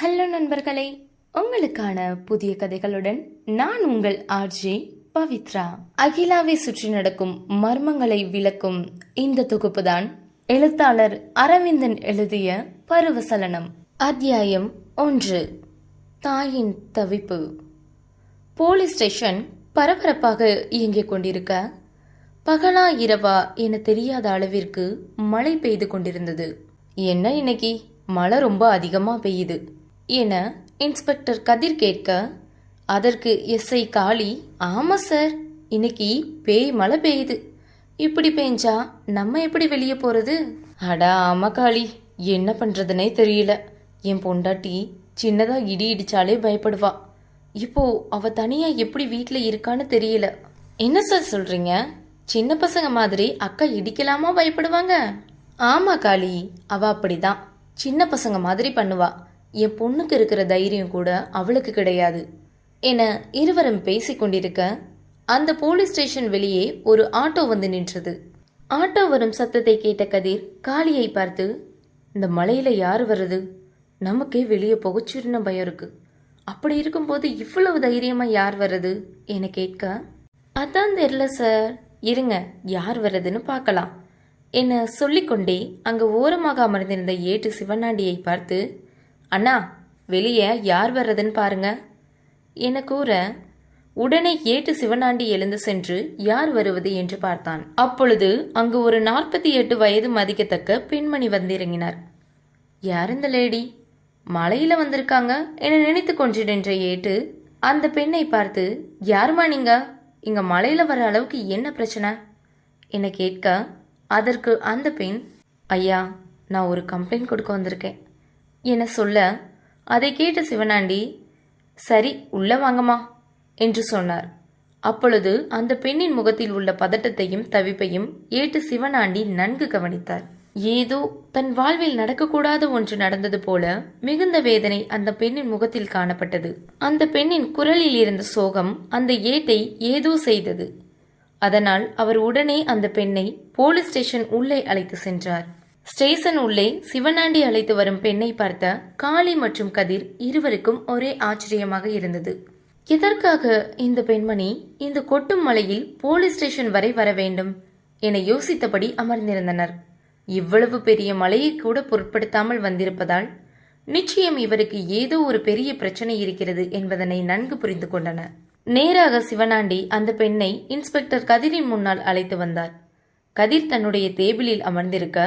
Hello நண்பர்களே உங்களுக்கான புதிய கதைகளுடன் நான் உங்கள் ஆர்ஜே பவித்ரா. அகிலாவை சுற்றி நடக்கும் மர்மங்களை விளக்கும் இந்த தொகுப்பு தான் எழுத்தாளர் அரவிந்தன் எழுதிய பருவசலனம் அத்தியாயம் ஒன்று தாயின் தவிப்பு. போலீஸ் ஸ்டேஷன் பரபரப்பாக இயங்கிக் கொண்டிருக்க பகலா இரவா என தெரியாத அளவிற்கு மழை பெய்து கொண்டிருந்தது. என்ன இன்னைக்கு? மழை ரொம்ப அதிகமா பெய்யுது. என இன்ஸ்பெக்டர் கதிர் கேட்க அதற்கு எஸ்ஐ காளி ஆமாம் சார் இன்னைக்கு பேய் மழை பெய்யுது. இப்படி பெஞ்சா நம்ம எப்படி வெளியே போறது? அடா ஆமா காளி என்ன பண்ணுறதுனே தெரியல. என் பொண்டாட்டி சின்னதா இடி இடிச்சாலே பயப்படுவா. இப்போ அவ தனியா எப்படி வீட்டில் இருக்கான்னு தெரியல. என்ன சார் சொல்றீங்க? சின்ன பசங்க மாதிரி அக்கா இடிக்கலாமா பயப்படுவாங்க? ஆமா காளி அவ அப்படிதான். சின்ன பசங்க மாதிரி பண்ணுவா. என் பொண்ணுக்கு இருக்கிற தைரியம் கூட அவளுக்கு கிடையாது என இருவரும் பேசிக்கொண்டிருக்க அந்த போலீஸ் ஸ்டேஷன் வெளியே ஒரு ஆட்டோ வந்து நின்றது. ஆட்டோ வரும் சத்தத்தை கேட்ட கதிர் காளியை பார்த்து இந்த மலையில யார் வருது நமக்கே வெளியே புகச்சிருந்த பயம் இருக்கு. அப்படி இருக்கும்போது இவ்வளவு தைரியமா யார் வர்றது? என கேட்க அதான் தெரியல சார். இருங்க யார் வர்றதுன்னு பார்க்கலாம் என சொல்லிக்கொண்டே அங்கு ஓரமாக அமர்ந்திருந்த ஏட்டு சிவனாண்டியை பார்த்து அண்ணா வெளியே யார் வர்றதுன்னு பாருங்க. என கூற உடனே ஏட்டு சிவனாண்டி எழுந்து சென்று யார் வருவது என்று பார்த்தான். அப்பொழுது அங்கு ஒரு நாற்பத்தி எட்டு வயது மதிக்கத்தக்க பெண்மணி வந்திறங்கினார். யார் இந்த லேடி? மலையில வந்திருக்காங்க என நினைத்து கொண்டு நின்ற ஏட்டு அந்த பெண்ணை பார்த்து யாருமா நீங்க? இங்க மலையில வர அளவுக்கு என்ன பிரச்சனை? என கேட்க அதற்கு அந்த பெண் ஐயா நான் ஒரு கம்ப்ளைண்ட் கொடுக்க வந்திருக்கேன். என சொல்ல அதை கேட்ட சிவனாண்டி சரி உள்ள வாங்கம்மா என்று சொன்னார். அப்பொழுது அந்த பெண்ணின் முகத்தில் உள்ள பதட்டத்தையும் தவிப்பையும் ஏட்டு சிவனாண்டி நன்கு கவனித்தார். ஏதோ தன் வாழ்வில் நடக்கக்கூடாத ஒன்று நடந்தது போல மிகுந்த வேதனை அந்த பெண்ணின் முகத்தில் காணப்பட்டது. அந்த பெண்ணின் குரலில் இருந்த சோகம் அந்த ஏட்டை ஏதோ செய்தது. அதனால் அவர் உடனே அந்த பெண்ணை போலீஸ் ஸ்டேஷன் உள்ளே அழைத்து சென்றார். ஸ்டேஷன் உள்ளே சிவனாண்டி அழைத்து வரும் பெண்ணை பார்த்த காளி மற்றும் கதிர் இருவருக்கும் ஒரே ஆச்சரியமாக இருந்தது. எதற்காக இந்த பெண்மணி இந்த கொட்டும் மலையில் போலீஸ் ஸ்டேஷன் வரை வர வேண்டும் என யோசித்தபடி அமர்ந்திருந்தனர். இவ்வளவு பெரிய மலையை கூட பொருட்படுத்தாமல் வந்திருப்பதால் நிச்சயம் இவருக்கு ஏதோ ஒரு பெரிய பிரச்சனை இருக்கிறது என்பதனை நன்கு புரிந்து கொண்டனர் நேராக சிவனாண்டி அந்த பெண்ணை இன்ஸ்பெக்டர் கதிரின் முன்னால் அழைத்து வந்தார். கதிர் தன்னுடைய டேபிளில் அமர்ந்திருக்க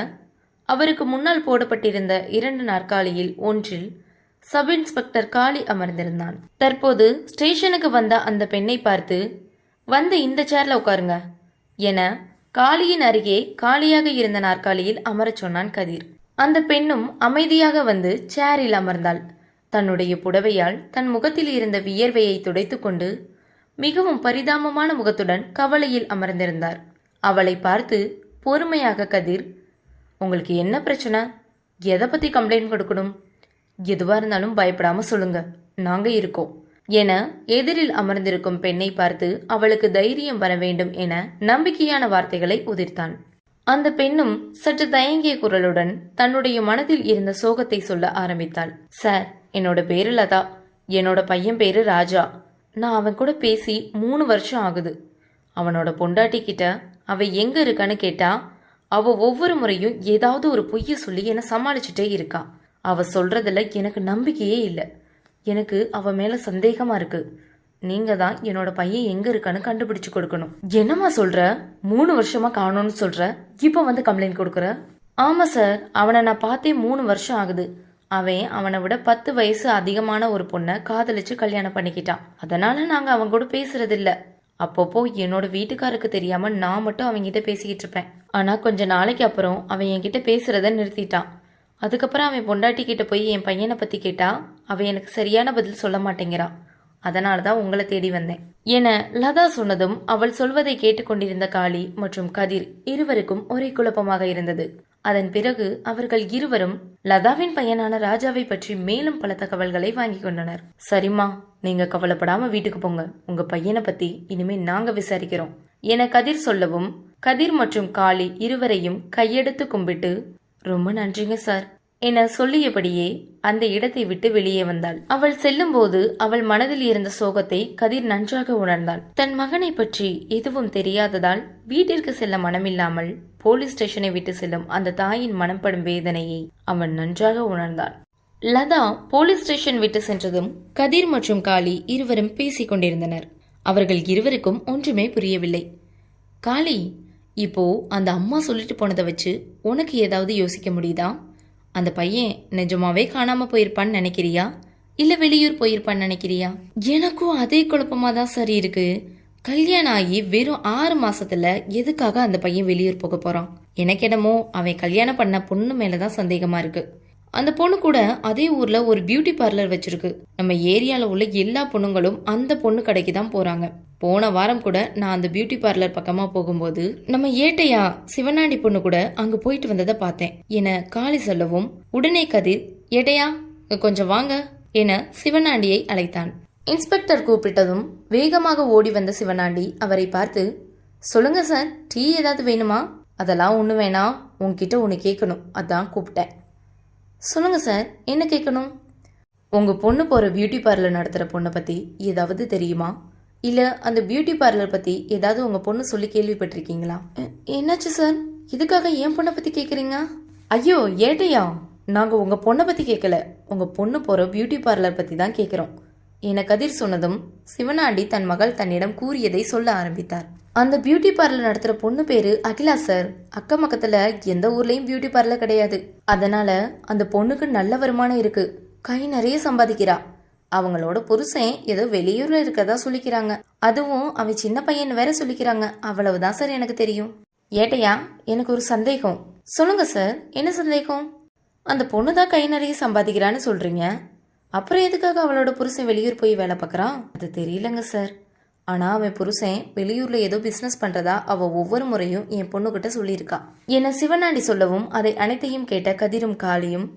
அவருக்கு முன்னால் போடப்பட்டிருந்த இரண்டு நாற்காலியில் ஒன்றில் சப் இன்ஸ்பெக்டர் காளி அமர்ந்திருந்தான். தற்போது ஸ்டேஷனுக்கு வந்த அந்த பெண்ணை பார்த்து வந்து இந்த சேர்ல உட்காருங்க என காளியின் அருகே காலியாக இருந்த நாற்காலியில் அமரச் சொன்னான் கதிர். அந்த பெண்ணும் அமைதியாக வந்து சேரில் அமர்ந்தாள். தன்னுடைய புடவையால் தன் முகத்தில் இருந்த வியர்வையை துடைத்துக்கொண்டு மிகவும் பரிதாபமான முகத்துடன் கவலையில் அமர்ந்திருந்தார். அவளை பார்த்து பொறுமையாக கதிர் உங்களுக்கு என்ன பிரச்சனை? எதை பற்றி கம்ப்ளைண்ட் கொடுக்கணும்? எதுவாக இருந்தாலும் பயப்படாமல் சொல்லுங்க. நாங்கள் இருக்கோம். என எதிரில் அமர்ந்திருக்கும் பெண்ணை பார்த்து அவளுக்கு தைரியம் வர வேண்டும் என நம்பிக்கையான வார்த்தைகளை உதிர்த்தான். அந்த பெண்ணும் சற்று தயங்கிய குரலுடன் தன்னுடைய மனதில் இருந்த சோகத்தை சொல்ல ஆரம்பித்தாள். சார் என்னோட பேரு லதா. என்னோட பையன் பேரு ராஜா. நான் அவன் கூட பேசி மூணு வருஷம் ஆகுது. அவனோட பொண்டாட்டி கிட்ட அவ எங்க இருக்கான்னு கேட்டா அவ ஒவ்வொரு முறையும் ஏதாவது ஒரு பொய்ய சொல்லி என்னை சமாளிச்சுட்டே இருக்கா. அவ சொல்றதுல எனக்கு நம்பிக்கையே இல்லை. எனக்கு அவ மேல சந்தேகமா இருக்கு. நீங்க தான் என்னோட பையன் எங்க இருக்கான்னு கண்டுபிடிச்சு கொடுக்கணும். என்னம்மா சொல்ற? மூணு வருஷமா காணோம்னு சொல்ற? இப்போ வந்து கம்ப்ளைண்ட் கொடுக்குற? ஆமா சார் அவனை நான் பார்த்தே மூணு வருஷம் ஆகுது. அவன் அவனை விட பத்து வயசு அதிகமான ஒரு பொண்ணை காதலிச்சு கல்யாணம் பண்ணிக்கிட்டான். அதனால நாங்க அவன் கூட பேசுறது அப்பப்போ என்னோட வீட்டுக்காருக்கு தெரியாம நான் மட்டும் அவங்கிட்ட பேசிக்கிட்டு இருப்பேன். ஆனா கொஞ்ச நாளைக்கு அப்புறம் அவன் என்கிட்ட பேசுறத நிறுத்திட்டான். அதுக்கப்புறம் அவன் பொண்டாட்டி கிட்ட போய் என் பையனை பத்தி கேட்டா அவன் எனக்கு சரியான பதில் சொல்ல மாட்டேங்கிறான் அதனால தான் உங்களை தேடி வந்தேன். என லதா சொன்னதும் அவள் சொல்வதை கேட்டுக்கொண்டிருந்த காளி மற்றும் கதிர் இருவருக்கும் ஒரே குழப்பமாக இருந்தது. அதன் பிறகு அவர்கள் இருவரும் லதாவின் பையனான ராஜாவை பற்றி மேலும் பல தகவல்களை வாங்கி கொண்டனர். சரிம்மா நீங்கள் கவலைப்படாமல் வீட்டுக்கு போங்க. உங்கள் பையனை பற்றி இனிமேல் நாங்கள் விசாரிக்கிறோம். என கதிர் சொல்லவும் கதிர் மற்றும் காளி இருவரையும் கையெடுத்து கும்பிட்டு ரொம்ப நன்றிங்க சார் என சொல்லியபடியே அந்த இடத்தை விட்டு வெளியே வந்தாள். அவள் செல்லும்போது அவள் மனதில் இருந்த சோகத்தை கதிர் நன்றாக உணர்ந்தாள். தன் மகனை பற்றி எதுவும் தெரியாததால் வீட்டிற்கு செல்ல மனமில்லாமல் போலீஸ் ஸ்டேஷனை விட்டு செல்லும் அந்த தாயின் மனப்படும் வேதனையை அவன் நன்றாக உணர்ந்தான் லதா போலீஸ் ஸ்டேஷன் விட்டு சென்றதும் கதிர் மற்றும் காளி இருவரும் பேசிக் கொண்டிருந்தனர். அவர்கள் இருவருக்கும் ஒன்றுமே புரியவில்லை. காளி இப்போ அந்த அம்மா சொல்லிட்டு போனதை வச்சு உனக்கு ஏதாவது யோசிக்க முடியுதா? அந்த பையன் நிஜமாவே காணாம போயிருப்பான்னு நினைக்கிறியா? இல்ல வெளியூர் போயிருப்பான்னு நினைக்கிறியா? எனக்கும் அதே குழப்பமா தான் சரி இருக்கு. கல்யாணம் ஆகி வெறும் ஆறு மாசத்துல எதுக்காக அந்த பையன் வெளியூர் போக போறான்? எனக்கு என்னமோ அவன் கல்யாணம் பண்ண பொண்ணு மேலதான் சந்தேகமா இருக்கு. அந்த பொண்ணு கூட அதே ஊர்ல ஒரு பியூட்டி பார்லர் வச்சிருக்கு. நம்ம ஏரியால உள்ள எல்லா பொண்ணுங்களும் அந்த பொண்ணு கடைக்கு தான் போறாங்க. போன வாரம் கூட நான் அந்த பியூட்டி பார்லர் பக்கமா போகும்போது நம்ம ஏட்டையா சிவனாண்டி பொண்ணு கூட அங்க போயிட்டு வந்ததை பார்த்தேன். என காளி சொல்லவும் உடனே கதிர் ஏட்டையா கொஞ்சம் வாங்க என சிவனாண்டியை அழைத்தான். இன்ஸ்பெக்டர் கூப்பிட்டதும் வேகமாக ஓடி வந்த சிவனாண்டி அவரை பார்த்து சொல்லுங்க சார் டீ ஏதாவது வேணுமா? அதெல்லாம் ஒண்ணு வேணாம். உன்கிட்ட ஒன்று கேட்கணும். அதான் கூப்பிட்டேன். சொல்லுங்க சார் என்ன கேட்கணும்? உங்க பொண்ணு போற பியூட்டி பார்லர் நடத்துற பொண்ணை பத்தி ஏதாவது தெரியுமா? இல்ல அந்த பியூட்டி பார்லர் பத்தி ஏதாவது உங்க பொண்ணு சொல்லி கேள்விப்பட்டிருக்கீங்களா? என்னாச்சு சார்? இதுக்காக என் பொண்ணை பத்தி கேக்குறீங்க? ஐயோ ஏட்டையா நாங்க உங்க பொண்ணை பத்தி கேட்கல உங்க பொண்ணு போற பியூட்டி பார்லர் பத்தி தான் கேக்குறோம். என கதிர் சொன்னதும் சிவனாண்டி தன் மகள் தன்னிடம் கூறியதை சொல்ல ஆரம்பித்தார். அந்த பியூட்டி பார்லர் நடத்துற பொண்ணு பேரு அகிலா சார் அக்கம் பக்கத்துல எந்த ஊர்லயும் பியூட்டி பார்லர் கிடையாது. அதனால அந்த பொண்ணுக்கு நல்ல வருமானம் இருக்கு. கை நிறைய சம்பாதிக்கிறா. அவங்களோட புருஷன் ஏதோ வெளியூர்ல இருக்கதா சொல்லிக்கிறாங்க. அதுவும் அவன் சின்ன பையன் வேற சொல்லிக்கிறாங்க. அவ்வளவுதான் சார் எனக்கு தெரியும். ஏட்டையா எனக்கு ஒரு சந்தேகம். சொல்லுங்க சார் என்ன சந்தேகம்? அந்த பொண்ணு தான் கை நிறைய சம்பாதிக்கிறான்னு சொல்றீங்க. அப்புறம் எதுக்காக அவளோட புருஷன் வெளியூர் போய் வேலை பார்க்குறான்? அது தெரியலங்க சார் ஆனால் அவன் புருஷன் வெளியூரில் ஏதோ பிஸ்னஸ் பண்ணுறதா அவள் ஒவ்வொரு முறையும் என் பொண்ணுக்கிட்ட சொல்லியிருக்கா. என்னை சிவனாண்டி சொல்லவும் அதை அனைத்தையும் கேட்ட கதிரும் காளியும்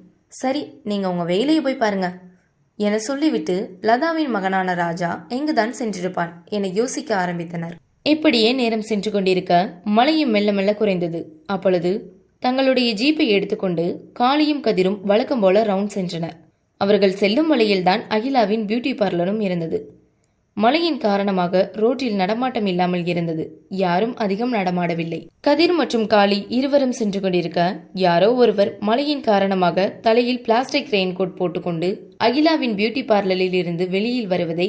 சரி நீங்கள் உங்கள் வேலையை போய் பாருங்க. என சொல்லிவிட்டு லதாவின் மகனான ராஜா எங்குதான் சென்றிருப்பான் என யோசிக்க ஆரம்பித்தனர். இப்படியே நேரம் சென்று கொண்டிருக்க மழையும் மெல்ல மெல்ல குறைந்தது. அப்பொழுது தங்களுடைய ஜீப்பை எடுத்துக்கொண்டு காளியும் கதிரும் வழக்கம் போல ரவுண்ட் சென்றனர். அவர்கள் செல்லும் வழியில்தான் அகிலாவின் பியூட்டி பார்லரும் இருந்தது. மழையின் காரணமாக ரோட்டில் நடமாட்டம் இல்லாமல் இருந்தது. யாரும் அதிகம் நடமாடவில்லை. கதிர் மற்றும் காளி இருவரும் சென்று கொண்டிருக்க யாரோ ஒருவர் மழையின் காரணமாக தலையில் பிளாஸ்டிக் ரெயின்கோட் போட்டுக்கொண்டு அகிலாவின் பியூட்டி பார்லரில் இருந்து வெளியில் வருவதை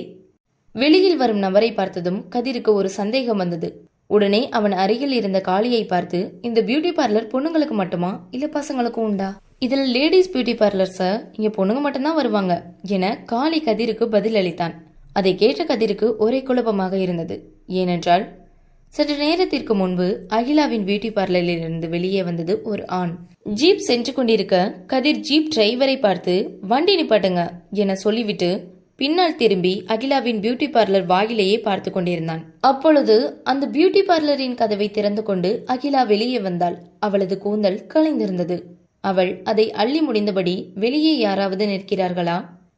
வெளியில் வரும் நபரை பார்த்ததும் கதிருக்கு ஒரு சந்தேகம் வந்தது. உடனே அவன் அருகில் இருந்த காளியை பார்த்து இந்த பியூட்டி பார்லர் பொண்ணுங்களுக்கு மட்டுமா? இல்ல பசங்களுக்கும் உண்டா? இதில் லேடிஸ் பியூட்டி பார்லர் சார். இங்க பொண்ணுங்க மட்டும்தான் வருவாங்க என காளி கதிருக்கு பதில் அளித்தான் அதை கேட்ட கதிருக்கு ஒரே குழப்பமாக இருந்தது. ஏனென்றால் சற்று நேரத்திற்கு முன்பு அகிலாவின் பியூட்டி பார்லரில் இருந்து வெளியே வந்தது ஒரு ஆண். ஜீப் சென்று கொண்டிருக்க கதிர் ஜீப் டிரைவரை பார்த்து வண்டி நிப்பாட்டுங்க என சொல்லிவிட்டு பின்னால் திரும்பி அகிலாவின் பியூட்டி பார்லர் வாயிலேயே பார்த்து கொண்டிருந்தான். அப்பொழுது அந்த பியூட்டி பார்லரின் கதவை திறந்து கொண்டு அகிலா வெளியே வந்தாள். அவளது கூந்தல் கலைந்திருந்தது. அவள் அதை அள்ளி முடிந்தபடி வெளியே யாராவது நிற்கிறார்களா?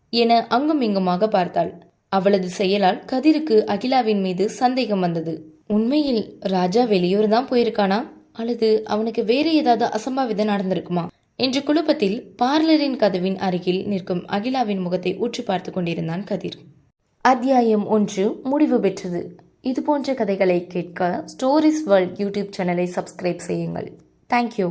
என அங்கும் இங்குமாக பார்த்தாள். அவளது செயலால் கதிருக்கு அகிலாவின் மீது சந்தேகம் வந்தது. உண்மையில் ராஜா வெளியூர் தான் போயிருக்கானா? அல்லது அவனுக்கு வேற ஏதாவது அசம்பாவிதம் நடந்திருக்குமா? என்ற குழப்பத்தில் பார்லரின் கதவின் அருகில் நிற்கும் அகிலாவின் முகத்தை உற்று பார்த்து கொண்டிருந்தான் கதிர். அத்தியாயம் ஒன்று முடிவு பெற்றது. இது போன்ற கதைகளை கேட்க ஸ்டோரிஸ் வேர்ல்ட் யூடியூப் சேனலை சப்ஸ்கிரைப் செய்யுங்கள். Thank you